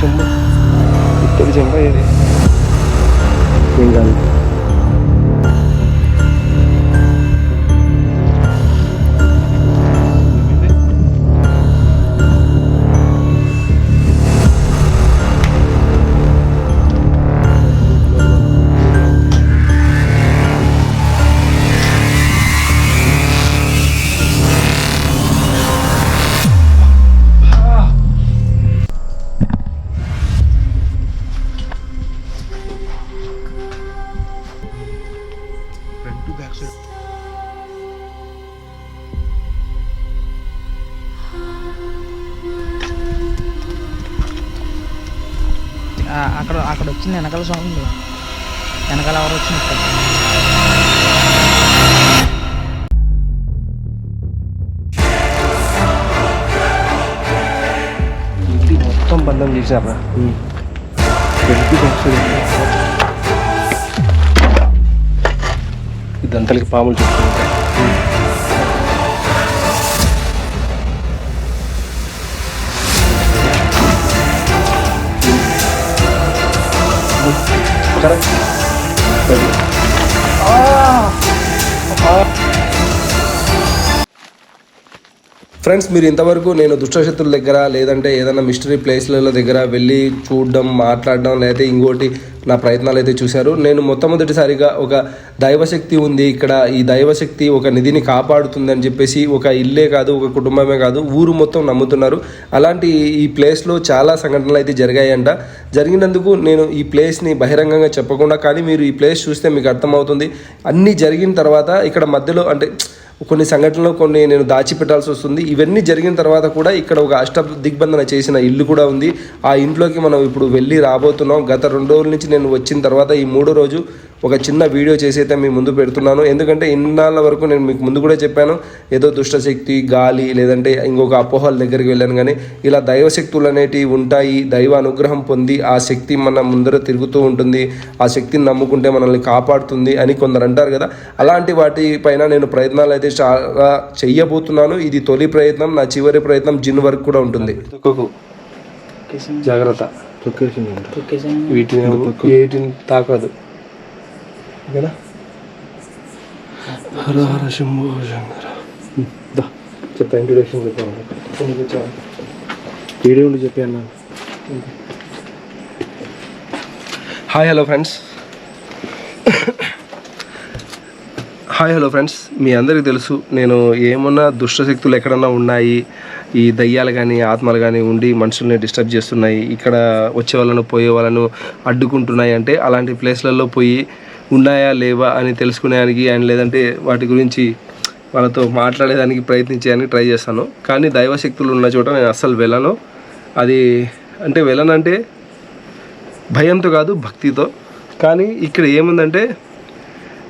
చెంబు ఇద్దరు చెంబ ఇది ఏం అక్కడ అక్కడ వచ్చింది వెనకాల సౌండ్ వెనకాల ఎవరు వచ్చినట్టు ఇంటి మొత్తం బంధం చేశారా ఫ్రంట్ బ్యాక్ సైడ్ ఇదంతలకి పాములు చుట్టుకుంటాయి కరెక్ట్ ఫ్రెండ్స్ మీరు ఇంతవరకు నేను దుష్టశత్రుల దగ్గర లేదంటే ఏదైనా మిస్టరీ ప్లేస్ల దగ్గర వెళ్ళి చూడడం మాట్లాడడం లేకపోతే ఇంకోటి నా ప్రయత్నాలు అయితే చూశారు. నేను మొట్టమొదటిసారిగా ఒక దైవశక్తి ఉంది. ఇక్కడ ఈ దైవశక్తి ఒక నిధిని కాపాడుతుంది అని చెప్పేసి ఒక ఇల్లే కాదు ఒక కుటుంబమే కాదు ఊరు మొత్తం నమ్ముతున్నారు. అలాంటి ఈ ప్లేస్లో చాలా సంఘటనలు అయితే జరిగాయంట. జరిగినందుకు నేను ఈ ప్లేస్ని బహిరంగంగా చెప్పకుండా కానీ మీరు ఈ ప్లేస్ చూస్తే మీకు అర్థమవుతుంది. అన్నీ జరిగిన తర్వాత ఇక్కడ మధ్యలో అంటే కొన్ని సంఘటనలు కొన్ని నేను దాచిపెట్టాల్సి వస్తుంది. ఇవన్నీ జరిగిన తర్వాత కూడా ఇక్కడ ఒక అష్ట దిగ్బంధన చేసిన ఇల్లు కూడా ఉంది. ఆ ఇంట్లోకి మనం ఇప్పుడు వెళ్ళి రాబోతున్నాం. గత రెండు రోజుల నుంచి నేను వచ్చిన తర్వాత ఈ మూడో రోజు ఒక చిన్న వీడియో చేసి అయితే మీ ముందు పెడుతున్నాను. ఎందుకంటే ఇన్నాళ్ళ వరకు నేను మీకు ముందు కూడా చెప్పాను ఏదో దుష్టశక్తి గాలి లేదంటే ఇంకొక అపోహల దగ్గరికి వెళ్ళాను కానీ ఇలా దైవశక్తులు అనేటివి ఉంటాయి. దైవ అనుగ్రహం పొంది ఆ శక్తి మన ముందర తిరుగుతూ ఉంటుంది. ఆ శక్తిని నమ్ముకుంటే మనల్ని కాపాడుతుంది అని కొందరు అంటారు కదా. అలాంటి వాటి పైన నేను ప్రయత్నాలు అయితే చాలా చెయ్యబోతున్నాను. ఇది తొలి ప్రయత్నం. నా చివరి ప్రయత్నం జిన్ వరకు కూడా ఉంటుంది. జాగ్రత్త. వీటిని వీటిని తాకదు. హర హర శంభో శంకర దా. చెప్పా ఇంట్రొడక్షన్ చెప్పాను వీడియోలు చెప్పాను hi hello friends. Hi hello friends. మీ అందరికీ తెలుసు నేను ఏమన్నా దుష్టశక్తులు ఎక్కడన్నా ఉన్నాయి ఈ దయ్యాలు కానీ ఆత్మలు కానీ ఉండి మనుషుల్ని డిస్టర్బ్ చేస్తున్నాయి ఇక్కడ వచ్చే వాళ్ళను పోయే వాళ్ళను అడ్డుకుంటున్నాయి అంటే అలాంటి ప్లేస్లలో పోయి ఉన్నాయా లేవా అని తెలుసుకునేదానికి అండ్ లేదంటే వాటి గురించి వాళ్ళతో మాట్లాడేదానికి ప్రయత్నించేదానికి ట్రై చేస్తాను. కానీ దైవశక్తులు ఉన్న చోట నేను అస్సలు వెళ్ళను. అది అంటే వెళ్ళనంటే భయంతో కాదు భక్తితో. కానీ ఇక్కడ ఏముందంటే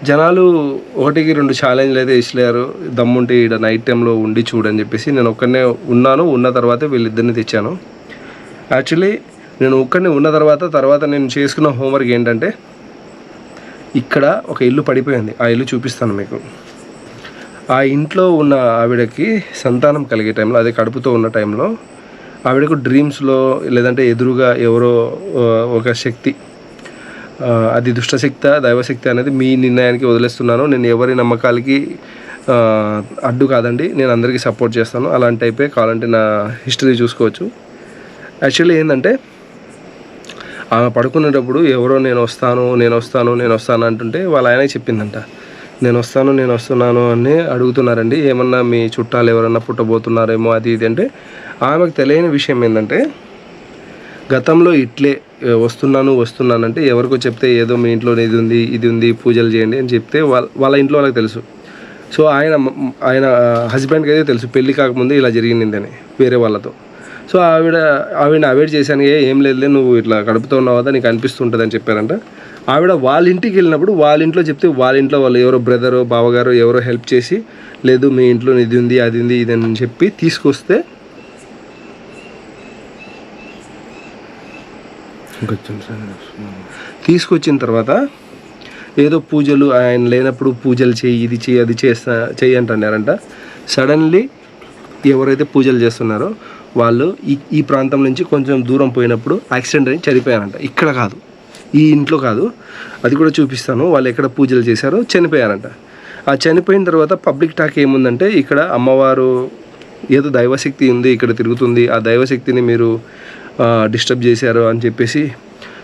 జనాలు ఒకటికి రెండు ఛాలెంజ్లు అయితే ఇచ్చలేరు దమ్ముంటే ఇక్కడ నైట్ టైంలో ఉండి చూడని చెప్పేసి నేను ఒక్కడనే ఉన్నాను. ఉన్న తర్వాతే వీళ్ళిద్దరిని తెచ్చాను. యాక్చువల్లీ నేను ఒక్కడిని ఉన్న తర్వాత తర్వాత నేను చేసుకున్న హోంవర్క్ ఏంటంటే ఇక్కడ ఒక ఇల్లు పడిపోయింది. ఆ ఇల్లు చూపిస్తాను మీకు. ఆ ఇంట్లో ఉన్న ఆవిడకి సంతానం కలిగే టైంలో అదే కడుపుతో ఉన్న టైంలో ఆవిడకు డ్రీమ్స్లో లేదంటే ఎదురుగా ఎవరో ఒక శక్తి అది దుష్టశక్త దైవశక్తి అనేది మీ నిర్ణయానికి వదిలేస్తున్నాను. నేను ఎవరి నమ్మకాలకి అడ్డు కాదండి. నేను అందరికీ సపోర్ట్ చేస్తాను. అలాంటి టైపే కావాలంటే నా హిస్టరీ చూసుకోవచ్చు. యాక్చువల్లీ ఏంటంటే ఆమె పడుకునేటప్పుడు ఎవరో నేను వస్తాను నేను వస్తాను నేను వస్తాను అంటుంటే వాళ్ళ ఆయన చెప్పిందంట. నేను వస్తాను నేను వస్తున్నాను అని అడుగుతున్నారండి. ఏమన్నా మీ చుట్టాలు ఎవరన్నా పుట్టబోతున్నారేమో అది ఇది అంటే ఆమెకు తెలియని విషయం ఏంటంటే గతంలో ఇట్లే వస్తున్నాను వస్తున్నాను అంటే ఎవరికో చెప్తే ఏదో మీ ఇంట్లో ఇది ఉంది ఇది ఉంది పూజలు చేయండి అని చెప్తే వాళ్ళ వాళ్ళ ఇంట్లో వాళ్ళకి తెలుసు. సో ఆయన ఆయన హస్బెండ్కి అయితే తెలుసు పెళ్ళి కాకముందు ఇలా జరిగిందని వేరే వాళ్ళతో. సో ఆవిడ ఆవిడ అవాయిడ్ చేశాను "ఏ, ఏం లేదులే నువ్వు ఇట్లా కడుపుతో ఉన్నావు నీకు అనిపిస్తుంటుంది అని చెప్పారంట. ఆవిడ వాళ్ళ ఇంటికి వెళ్ళినప్పుడు వాళ్ళ ఇంట్లో చెప్తే వాళ్ళ ఇంట్లో వాళ్ళు ఎవరో బ్రదరో బావగారో ఎవరో హెల్ప్ చేసి లేదు మీ ఇంట్లో ఇది ఉంది అది ఉంది ఇది అని చెప్పి తీసుకొస్తే తీసుకొచ్చిన తర్వాత ఏదో పూజలు ఆయన లేనప్పుడు పూజలు చేయి ఇది చేయి అది చేస్తా చెయ్యి అంటున్నారంట. సడన్లీ ఎవరైతే పూజలు చేస్తున్నారో వాళ్ళు ఈ ఈ ప్రాంతం నుంచి కొంచెం దూరం పోయినప్పుడు యాక్సిడెంట్ అయి చనిపోయారంట. ఇక్కడ కాదు ఈ ఇంట్లో కాదు. అది కూడా చూపిస్తాను వాళ్ళు ఎక్కడ పూజలు చేశారో చనిపోయారంట. ఆ చనిపోయిన తర్వాత పబ్లిక్ టాక్ ఏముందంటే ఇక్కడ అమ్మవారు ఏదో దైవశక్తి ఉంది ఇక్కడ తిరుగుతుంది. ఆ దైవశక్తిని మీరు డిస్టర్బ్ చేశారు అని చెప్పేసి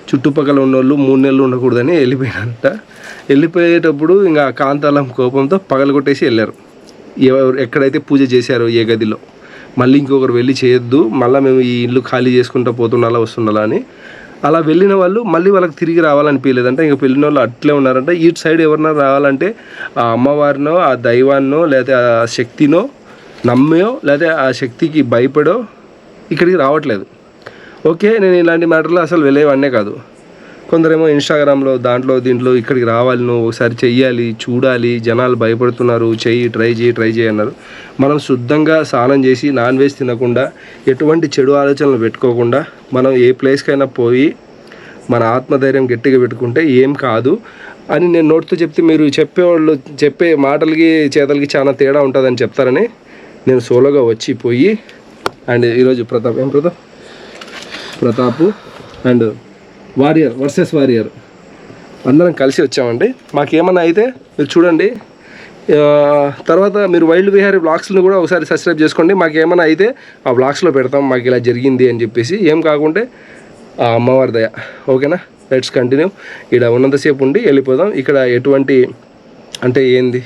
చుట్టుపక్కల ఉన్నోళ్ళు మూడు నెలలు ఉండకూడదని వెళ్ళిపోయినంట వెళ్ళిపోయేటప్పుడు ఇంకా కాంతాలం కోపంతో పగలగొట్టేసి వెళ్ళారు. ఎవరు ఎక్కడైతే పూజ చేశారో ఏ గదిలో. మళ్ళీ ఇంకొకరు వెళ్ళి చేయొద్దు మళ్ళీ మేము ఈ ఇల్లు ఖాళీ చేసుకుంటూ పోతుండాలా వస్తుండాలా అని. అలా వెళ్ళిన వాళ్ళు మళ్ళీ వాళ్ళకి తిరిగి రావాలనిపించలేదంటే. ఇంకా వెళ్ళిన వాళ్ళు అట్లే ఉన్నారంటే. ఇటు సైడ్ ఎవరన్నా రావాలంటే ఆ అమ్మవారినో ఆ దైవాన్నో లేకపోతే ఆ శక్తినో నమ్మో లేకపోతే ఆ శక్తికి భయపడో ఇక్కడికి రావట్లేదు. ఓకే నేను ఇలాంటి మ్యాటర్లో అసలు వెళ్ళేవాడినే కాదు. కొందరేమో ఇన్స్టాగ్రామ్లో దాంట్లో దీంట్లో ఇక్కడికి రావాలి నువ్వు ఒకసారి చెయ్యాలి చూడాలి జనాలు భయపడుతున్నారు చెయ్యి ట్రై చేయి ట్రై చేయి అన్నారు. మనం శుద్ధంగా స్నానం చేసి నాన్ వెజ్ తినకుండా ఎటువంటి చెడు ఆలోచనలు పెట్టుకోకుండా మనం ఏ ప్లేస్కైనా పోయి మన ఆత్మధైర్యం గట్టిగా పెట్టుకుంటే ఏం కాదు అని నేను నోట్తో చెప్తే మీరు చెప్పేవాళ్ళు చెప్పే మాటలకి చేతలకి చాలా తేడా ఉంటుందని చెప్తారని నేను సోలోగా వచ్చి పోయి అండ్ ఈరోజు ప్రతాప్ ఏం Pratap? Pratap and warrior versus warrior. అందరం కలిసి వచ్చామండి. మాకేమన్నా అయితే మీరు చూడండి. తర్వాత మీరు వైల్డ్ విహారీ బ్లాగ్స్ని కూడా ఒకసారి సబ్స్క్రైబ్ చేసుకోండి. మాకేమైనా అయితే ఆ బ్లాగ్స్లో పెడతాం మాకు ఇలా జరిగింది అని చెప్పేసి. ఏం కాకుంటే ఆ అమ్మవారి దయ. ఓకేనా? లెట్స్ కంటిన్యూ ఇక్కడ ఉన్నంతసేపు ఉండి వెళ్ళిపోదాం. ఇక్కడ ఎటువంటి అంటే ఏంది?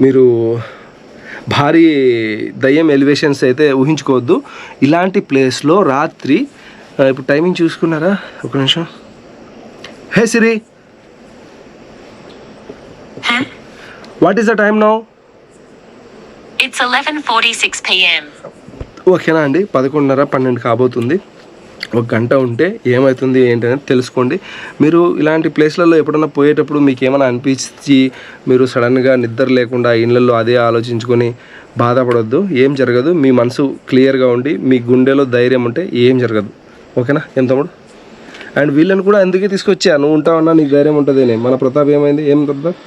మీరు భారీ దయ్యం ఎలివేషన్స్ అయితే ఊహించుకోవద్దు. ఇలాంటి ప్లేస్లో రాత్రి ఇప్పుడు టైమింగ్ చూసుకున్నారా? ఒక నిమిషం. Hey Siri? What is the time now It's 11:46 p.m. ఓకేనా అండి పదకొండున్నర పన్నెండు కాబోతుంది. ఒక గంట ఉంటే ఏమవుతుంది ఏంటనేది తెలుసుకోండి. మీరు ఇలాంటి ప్లేస్లలో ఎప్పుడైనా పోయేటప్పుడు మీకు ఏమైనా అనిపించి మీరు సడన్గా నిద్ర లేకుండా ఇళ్ళల్లో అదే ఆలోచించుకొని బాధపడొద్దు ఏం జరగదు. మీ మనసు క్లియర్గా ఉండి మీ గుండెలో ధైర్యం ఉంటే ఏం జరగదు. ఓకేనా? ఏం తమ్ముడు? అండ్ వీళ్ళని కూడా అందుకే తీసుకొచ్చా నువ్వు ఉంటావన్నా నీకు ధైర్యం ఉంటుంది మన ప్రతాప్ ఏమైంది? ఏం ప్రతాప్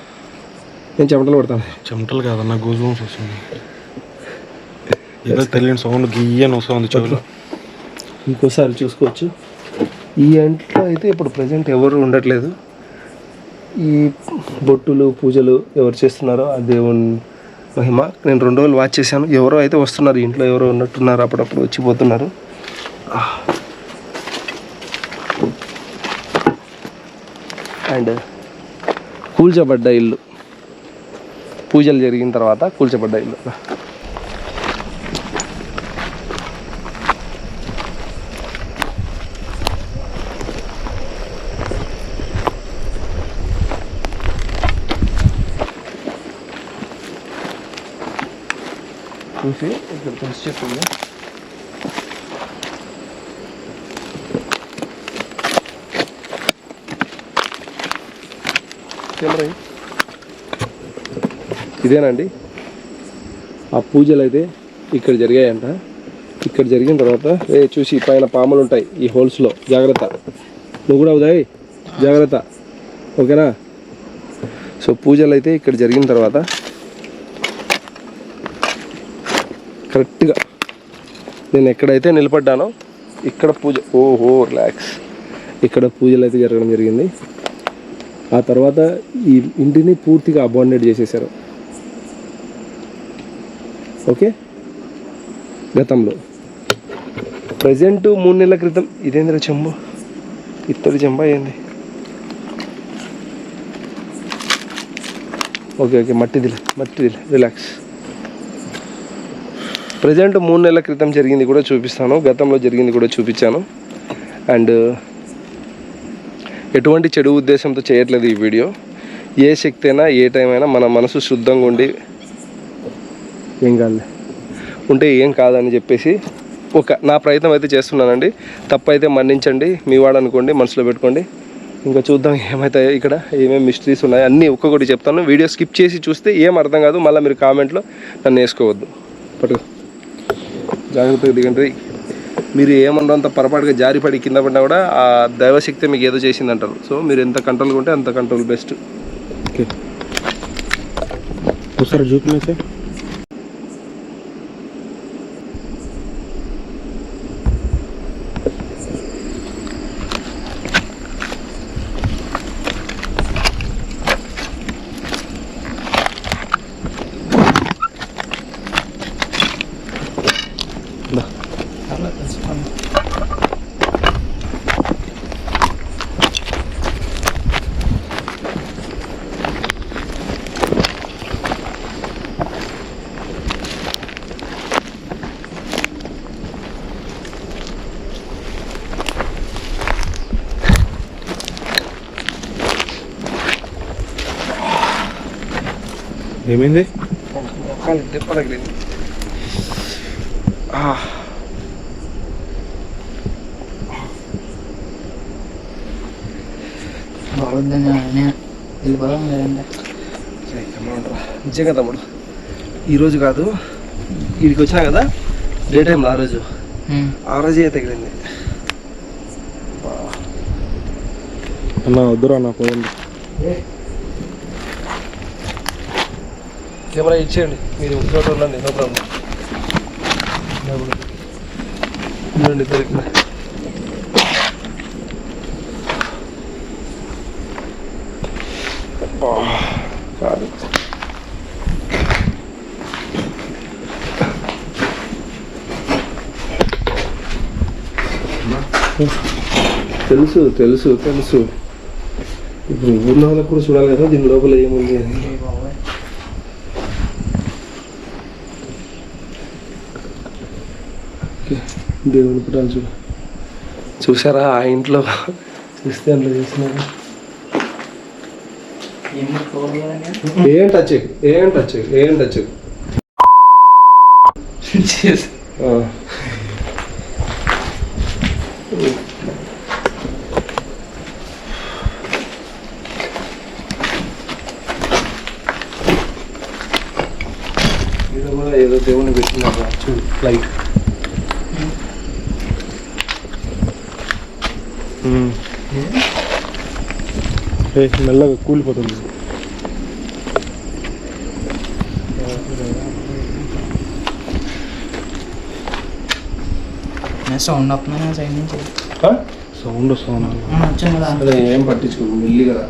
నేను చెమటలు పడతాను చెమటలు కాదన్న గూజు వస్తుంది ఏదో తెలియని సౌండ్ గియ్యని వస్తుంది చెవులు. ఇంకోసారి చూసుకోవచ్చు. ఈ ఇంట్లో అయితే ఇప్పుడు ప్రజెంట్ ఎవరు ఉండట్లేదు. ఈ బొట్టులు పూజలు ఎవరు చేస్తున్నారో ఆ దేవుని మహిమ. నేను రెండు రోజులు వాచ్ చేశాను. ఎవరో అయితే వస్తున్నారు ఇంట్లో ఎవరో ఉన్నట్టున్నారు అప్పుడప్పుడు వచ్చిపోతున్నారు. అండ్ కూల్చబడ్డ ఇల్లు. పూజలు జరిగిన తర్వాత కూల్చబడ్డ ఇల్లు. చూసి ఇక్కడ తులసి చెట్టు కెమెరా ఇదేనండి. ఆ పూజలు అయితే ఇక్కడ జరిగాయంట. ఇక్కడ జరిగిన తర్వాత ఏ చూసి పైన పాములు ఉంటాయి ఈ హోల్స్లో జాగ్రత్త. నువ్వు కూడా అవుతాయి. జాగ్రత్త. ఓకేనా? సో పూజలు అయితే ఇక్కడ జరిగిన తర్వాత కరెక్ట్గా నేను ఎక్కడైతే నిలబడ్డానో ఇక్కడ పూజ ఓహో రిలాక్స్ ఇక్కడ పూజలు అయితే జరగడం జరిగింది. ఆ తర్వాత ఈ ఇంటిని పూర్తిగా అబాండెడ్ చేసేసారు ఓకే? గతంలో. ప్రజెంట్ మూడు నెలల క్రితం. ఇదేంద్ర చెంబు? ఇత్తడి చెంబ ఏంది? Okay okay. మట్టిదిలే మట్టిదిలే రిలాక్స్. ప్రజెంట్ మూడు నెలల క్రితం జరిగింది కూడా చూపిస్తాను. గతంలో జరిగింది కూడా చూపించాను. అండ్ ఎటువంటి చెడు ఉద్దేశంతో చేయట్లేదు ఈ వీడియో. ఏ శక్తి అయినా ఏ టైం అయినా మన మనసు శుద్ధంగా ఉండి ఏం కాదు ఉంటే ఏం కాదని చెప్పేసి ఒక నా ప్రయత్నం అయితే చేస్తున్నానండి. తప్పైతే అయితే మన్నించండి. మీ అనుకోండి మనసులో పెట్టుకోండి. ఇంకా చూద్దాం ఏమవుతాయో ఇక్కడ ఏమేమి మిస్టరీస్ ఉన్నాయో. అన్నీ ఒక్కొక్కటి చెప్తాను. వీడియో స్కిప్ చేసి చూస్తే ఏం అర్థం కాదు. మళ్ళీ మీరు కామెంట్లో నన్ను వేసుకోవద్దు. పట్టుకో. జాగ్రత్తగా దిగండి. మీరు ఏమన్నంత పొరపాటుగా జారిపడి కింద పడినా కూడా ఆ దైవశక్తి మీకు ఏదో చేసింది అంటారు సో మీరు ఎంత కంట్రోల్గా ఉంటే అంత కంట్రోల్ బెస్ట్. ఓకే. ఒకసారి చూపిస్తే రా. నిజంగా తమ్ముడు. ఈరోజు కాదు వీడికి వచ్చినా కదా? డే టైంలో ఆ రోజు. ఆ రోజే తగిలింది. అన్న వద్దురా అన్న పోయండి కెమెరా ఇచ్చేయండి. మీరు చోట ఉండండి నో ప్రాబ్లం. ఉండండి కాదు. తెలుసు తెలుసు తెలుసు. ఇప్పుడు ఊర్లో కూడా చూడాలి కదా దీని లోపల ఏముంది అని ఓకే. దేవుని పుట్టాలు చూడు. చూసారా ఆ ఇంట్లో? చూస్తే అందులో చేసినారు. ఏం టచ్ ఏం టచ్ ఏం టచ్ చేయకు. చేసి ఆ. ఇది కూడా ఏదో దేవుని పెట్టినారు చూడు లైట్ మెల్లగా కూలిపోతుంది. సౌండ్ వస్తుంది? సైడ్ నుంచి. సౌండ్ అదే ఏం పట్టించుకోకు మెల్లి కదా.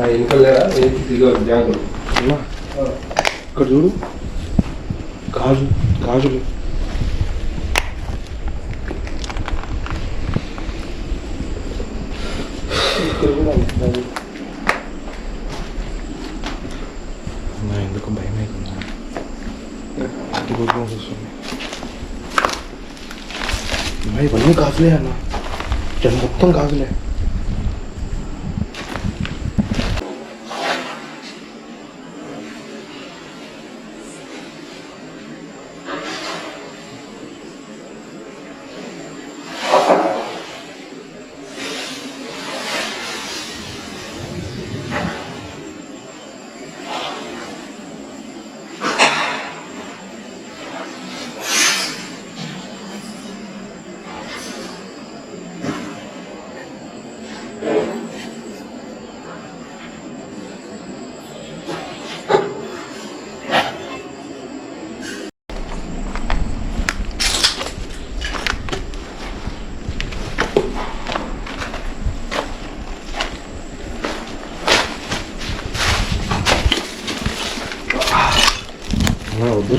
ఆ వెనకాల లేరా? ఏంటి దిగదు జాగ్రత్త. అన్న ఇక్కడ చూడు. గాజు గాజులు ఇక్కడ కూడా ఉంది. నా ఎందుకు భయం అవుతుందా ఇంటి కోసం వస్తుంది అన్న, ఇవన్నీ గాజులే అన్న జన మొత్తం గాజులే అన్న వద్దురా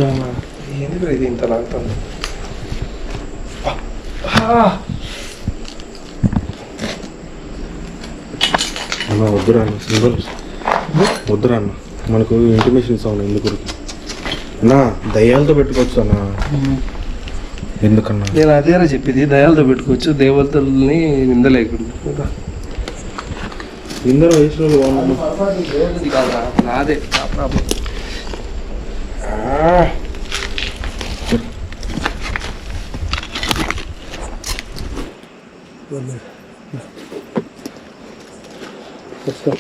అన్న ఏంది బ్రో ఇది ఇంత లాగుతుంది? అన్న వద్దురా అన్న సింగల్ వద్దురా అన్న మనకు ఇంటిమేషన్ సౌండ్ ఎందుకు అన్న దయ్యాలతో పెట్టుకోవచ్చు అన్న. ఎందుకన్నా? నేను అదేరా చెప్పింది దయాలతో పెట్టుకోవచ్చు దేవతల్ని నిందలేకుండా ఇందరూ కాదురా నాదే నా ప్రాబ్లం. వస్తాం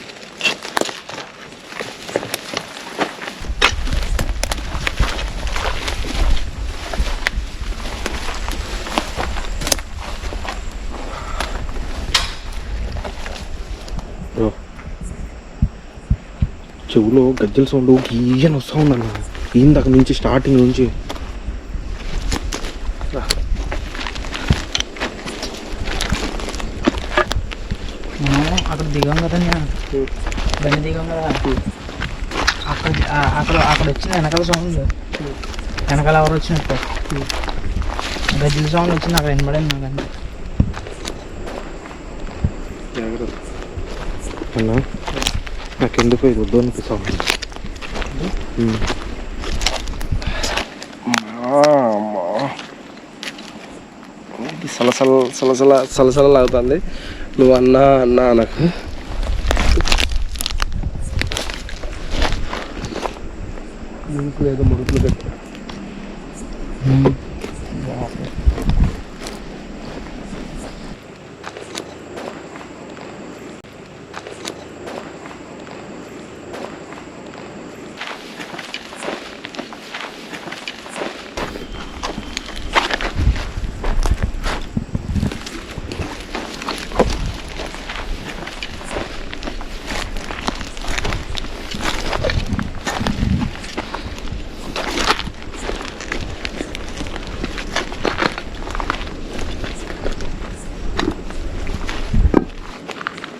బ్రో. చెవులో గజ్జల సౌండ్ గీయని వస్తా ఉందన్న ఇందాక నుంచి స్టార్టింగ్ నుంచి. అక్కడ దిగాం కదా బండి దిగాం కదా. అక్కడ అక్కడ అక్కడ వచ్చిన వెనకాల సౌండ్ వెనకాల ఎవరు వచ్చినట్టు. గజ్జల సౌండ్ వచ్చింది అక్కడ వినబడింది నాకు అంతే. అన్న నాకెందుకు ఇది వద్దు అనిపిస్తా ఉంది ఉమ్. ఇది సలసల సలసల సలసల లాగుతుంది. నువ్వు అన్నా అన్నా నాకు ఏదో ముడుకులు పెట్టు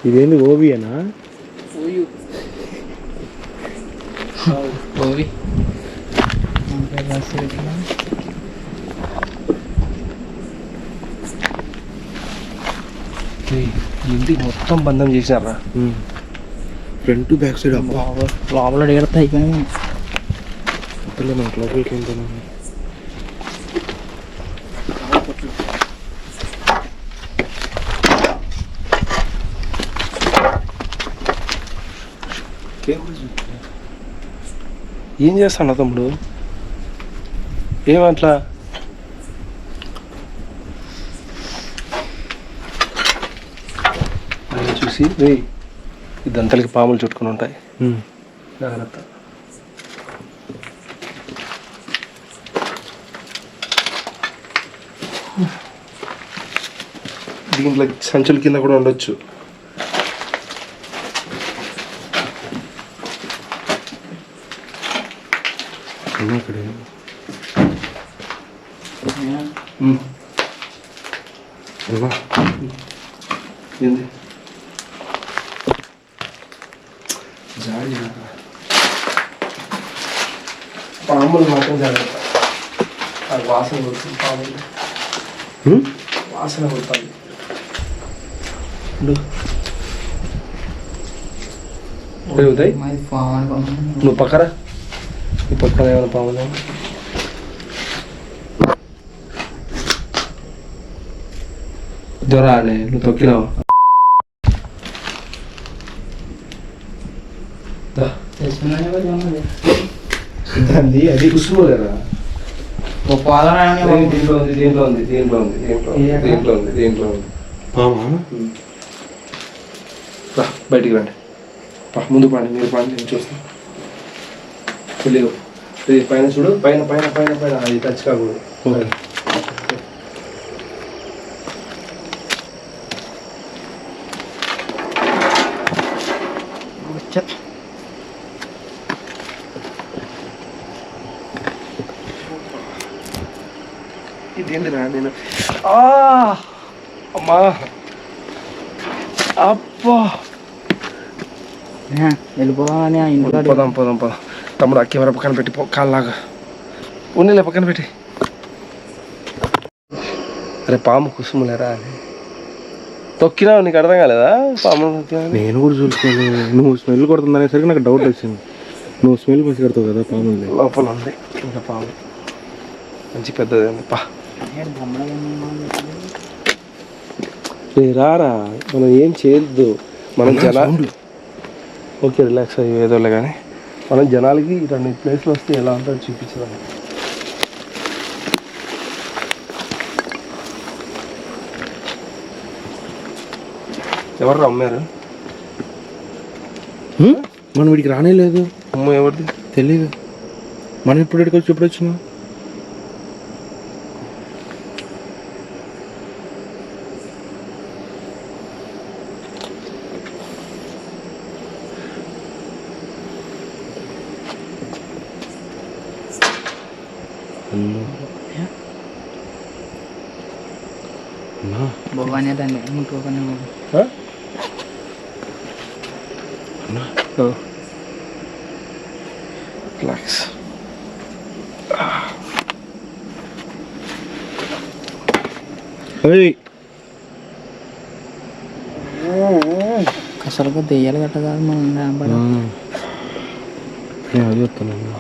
ఇదేంది ఓవియనా? ఓవి. ఇంటికి మొత్తం బంధం చేసినారా ఫ్రంట్ బ్యాక్ సైడ్ అబ్బా. లోపల లోపల ఎడతా అయిపోయాము అసలే మనకు లోపలికి వెళ్తాను ఏం చేస్తాను తమ్ముడు? ఏమట్లా చూసి రే ఈ దంతలకి పాములు చుట్టుకుని ఉంటాయి. జాగ్రత్త. దీంట్లో సంచుల కింద కూడా ఉండొచ్చు. అన్నా ఇక్కడ ఏంది? జాడి. పాములు మాత్రం జాగ్రత్త. ఆ వాసన కొడుతుంది పాములు? వాసన కొడుతుంది నువ్వు పక్కరా. ఈ పక్కన ఏమైనా పాములు జ్వరా నువ్వు తొక్కినావు దాన్ని అది కుసుమలేరా ఓ దీంట్లో ఉంది దీంట్లో ఉంది దీంట్లో ఉంది దీంట్లో ఉంది దీంట్లో ఉంది దీంట్లో ఉంది పామా రా బయటికి రండి ముందు పండి మీరు పండి నేను చూస్తాను తెలియదు ఇది పైన చూడు పైన పైన పైన పైన. అది టచ్ కాకూడదు. ఇదేంటిరా నేను? ఆ! అమ్మా. అబ్బా. ఆ ఇంట్లో పోదాం పోదాం పోదాం. తమ్ముడు ఆ కెమెరా పక్కన పెట్టి కాళ్ళలాగా. ఉన్నీలే పక్కన పెట్టి. అరే పాము కుసుములేరా అని తొక్కినావు నీకు అర్థం కాలేదా? పాము తొక్కినా? నేను కూడా చూసుకోను. నువ్వు స్మెల్ కొడుతుంది అనేసరికి నాకు డౌట్ వచ్చింది. నువ్వు స్మెల్ పసి కడతావు కదా పాముంది లోపల ఉంది ఇంకా పాము. మంచి పెద్దది ఉంది పా. రారా మనం ఏం చేయొద్దు. మనం జనా ఓకే రిలాక్స్ అయ్యి ఏదోలే కానీ మనం జనాలకి రెండు ప్లేస్లు వస్తే ఎలా ఉంటుందో చూపించదాం ఎవరు అమ్మారు? మనం వీడికి రానే లేదు. అమ్మ ఎవరిది? తెలీదు. మనం ఇప్పుడు ఇక్కడికి వచ్చి ఎప్పుడు వచ్చినావు అన్నా. అన్నా, భవానీ దాన్ని ముట్టుకోకనే ఆ? అన్నా. ఆ. రిలాక్స్ ఏయ్, అసలు దెయ్యాలు గట్ట కాదు మనం రాంబడ ఆ. నేను అది చెప్తాను అన్నా.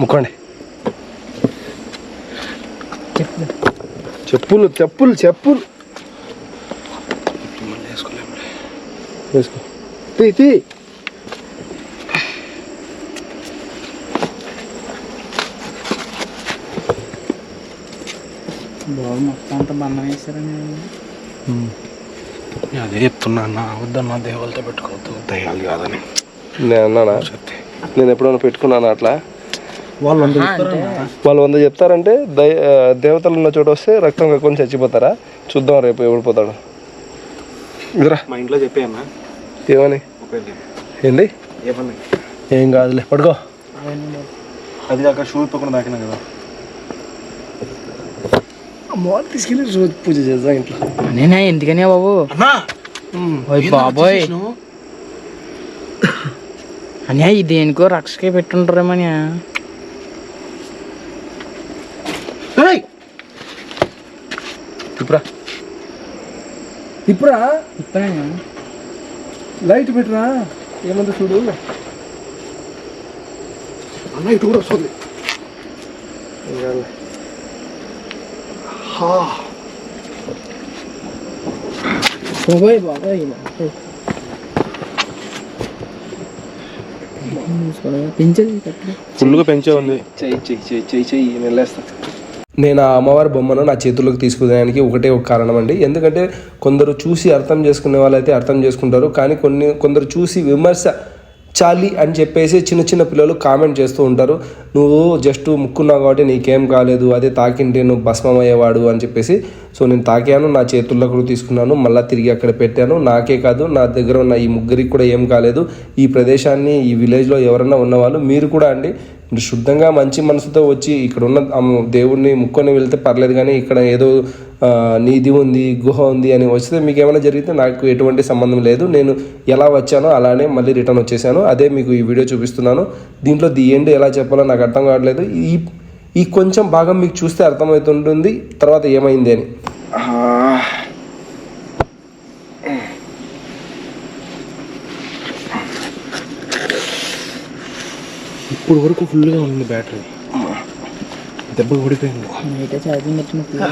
ముక్కోండి చెప్పు చెప్పులు చెప్పులు చెప్పులు. వేసుకో. తీ తీ. బాబు మొత్తం అంతా బంధం వేస్తారని అదే చెప్తున్నా అన్న వద్దన్న దేవాలతో పెట్టుకోవద్దు దయ్యాలు కాదని. నేను అన్నానా? నేను ఎప్పుడైనా పెట్టుకున్నాను అట్లా? వాళ్ళు అంటే? వాళ్ళు వంద చెప్తారంటే దయ ఆ, దేవతలు ఉన్న చోట వస్తే రక్తం కక్కుని చచ్చిపోతారా? చూద్దాం రేపు ఎవడు పోతాడు. ఇదిరా. మా ఇంట్లో చెప్పాయన్నా ఏమని? ఏంది? ఏమన్నా ఏం కాదులే పడుకో. అది దాకా షూ ఇప్పకుండా దాకినా కదా. మార్నింగ్ తీసుకెళ్ళి రోజు పూజ చేద్దాం ఇంట్లో. నేనే ఎందుకనే బాబు? బాబోయ్. అన్యా ఇది దేనికో రక్షకే పెట్టుంటారేమని ఇప్పుడా? ఇప్పుడా ఇప్పుడే లైట్ పెట్టరా ఏమంది చూడు. అన్న ఇటు కూడా వస్తుంది. బాబోయ్ బాబోయ్. పెంచదు ఫుల్గా పెంచే ఉంది. చెయ్యి చెయ్యి చెయ్యి చెయ్యి చెయ్యి నేను వెళ్ళేస్తా నేను ఆ అమ్మవారి బొమ్మను నా చేతుల్లోకి తీసుకునేదానికి ఒకటే ఒక కారణం అండి ఎందుకంటే కొందరు చూసి అర్థం చేసుకునే వాళ్ళైతే అర్థం చేసుకుంటారు. కానీ కొన్ని కొందరు చూసి విమర్శ చాలి అని చెప్పేసి చిన్న చిన్న పిల్లలు కామెంట్ చేస్తూ ఉంటారు. నువ్వు జస్ట్ ముక్కున్నావు కాబట్టి నీకేం కాలేదు. అదే తాకింటే నువ్వు భస్మం అయ్యేవాడు అని చెప్పేసి. సో నేను తాకాను నా చేతుల్లో కూడా తీసుకున్నాను. మళ్ళీ తిరిగి అక్కడ పెట్టాను. నాకే కాదు నా దగ్గర ఉన్న ఈ ముగ్గురికి కూడా ఏం కాలేదు. ఈ ప్రదేశాన్ని ఈ విలేజ్లో ఎవరన్నా ఉన్నవాళ్ళు మీరు కూడా అండి. మీరు శుద్ధంగా మంచి మనసుతో వచ్చి ఇక్కడ ఉన్న దేవుడిని ముక్కొని వెళ్తే పర్లేదు కానీ ఇక్కడ ఏదో నీది ఉంది గుహ ఉంది అని వస్తే మీకు ఏమైనా జరిగితే నాకు ఎటువంటి సంబంధం లేదు. నేను ఎలా వచ్చానో అలానే మళ్ళీ రిటర్న్ వచ్చేసాను. అదే మీకు ఈ వీడియో చూపిస్తున్నాను. దీంట్లో ది ఎండ్ ఎలా చెప్పాలో నాకు అర్థం కావట్లేదు. ఈ ఈ కొంచెం భాగం మీకు చూస్తే అర్థమవుతుంటుంది. తర్వాత ఏమైంది అని. ఇప్పుడు వరకు ఫుల్గా ఉంది బ్యాటరీ. దెబ్బ ఓడిపోయింది. నైట్ ఛార్జింగ్ పెట్టినప్పుడు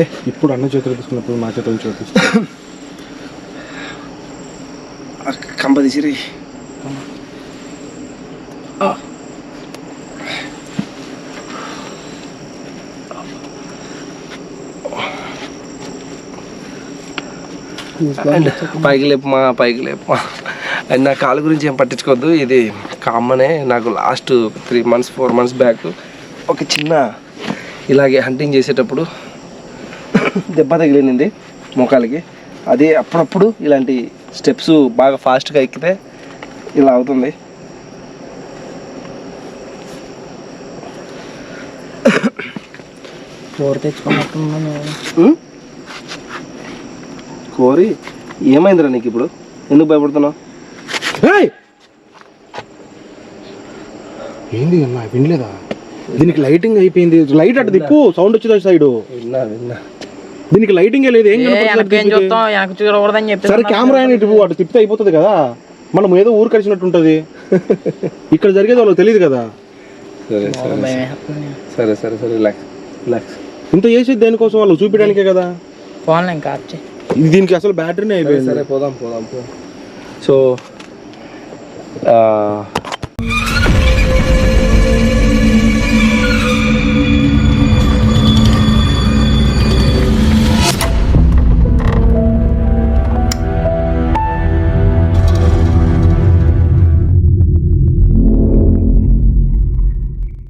ఏ ఇప్పుడు అన్న చేతులు తీసుకున్నప్పుడు నా చేతులు చూపిస్తాను. కంప తీసిరి. పైకి లేపమా పైకి లేపమా అండ్ నా కాలు గురించి ఏం పట్టించుకోవద్దు. ఇది కామనే నాకు last three months four months back ఒక చిన్న ఇలాగే హంటింగ్ చేసేటప్పుడు దెబ్బ తగిలింది మోకాలికి. అదే అప్పుడప్పుడు ఇలాంటి స్టెప్స్ బాగా ఫాస్ట్గా ఎక్కితే ఇలా అవుతుంది. కూర తెచ్చుకున్నట్టున్నాను ఉమ్? కోరి ఏమైందిరా నీకు ఇప్పుడు ఎందుకు భయపడుతున్నావు? ఏంది అన్న వినలేదా? దీనికి లైటింగ్ అయిపోయింది. లైట్ అటు దిక్కు సౌండ్ వచ్చింది సైడ్ విన్నా విన్నా. దీనికి లైటింగ్ లేదు ఏం కనపడుతుంది సరే కెమెరా అయినా ఇటు అటు తిప్పితే అయిపోతుంది కదా. మనం ఏదో ఊరు కలిసినట్టు ఉంటది. ఇక్కడ జరిగేది వాళ్ళకి తెలియదు కదా. సరే సరే. సరే. సరే సరే రిలాక్స్ రిలాక్స్ ఇంత చేసేది దేనికోసం వాళ్ళు? చూపించడానికే కదా? ఇంకా ఇది దీనికి అసలు బ్యాటరీనే అయిపోయింది. సరే పోదాం పోదాం పోదాం సో